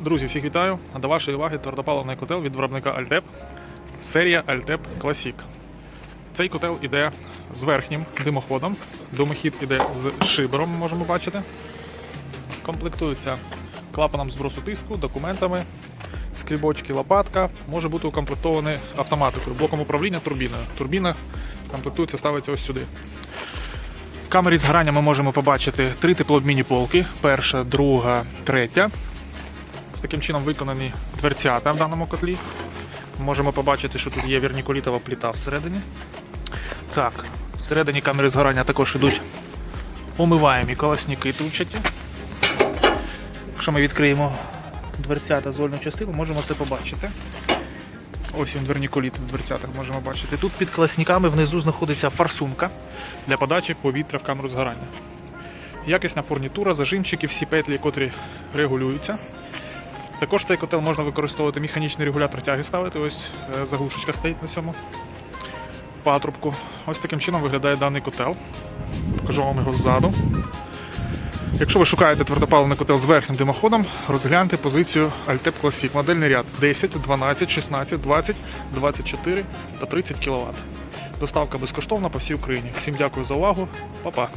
Друзі, всіх вітаю. До вашої уваги твердопаливний котел від виробника Altep. Серія Altep Classic. Цей котел іде з верхнім димоходом. Димохід іде з шибером, можемо бачити. Комплектується клапаном збросу тиску, документами, скрібочки, лопатка. Може бути укомплектований автоматикою, блоком управління турбіною. Турбіна комплектується, ставиться ось сюди. В камері згорання ми можемо побачити три теплообмінні полки: перша, друга, третя. Таким чином виконані дверцята в даному котлі. Можемо побачити, що тут є верніколітова плита всередині. Так, всередині камери згорання також йдуть омиваємі колосники трубчаті. Якщо ми відкриємо дверцята зольну частину, можемо це побачити. Ось він верніколіт в дверцятах можемо бачити. Тут під колосниками внизу знаходиться форсунка для подачі повітря в камеру згорання. Якісна фурнітура, зажимчики, всі петлі, котрі регулюються. Також цей котел можна використовувати механічний регулятор тяги ставити. Ось е, заглушечка стоїть на цьому патрубку. Ось таким чином виглядає даний котел. Покажу вам його ззаду. Якщо ви шукаєте твердопаливний котел з верхнім димоходом, розгляньте позицію Altep Classic. Модельний ряд 10, 12, 16, 20, 24 та 30 кВт. Доставка безкоштовна по всій Україні. Всім дякую за увагу. Па-па.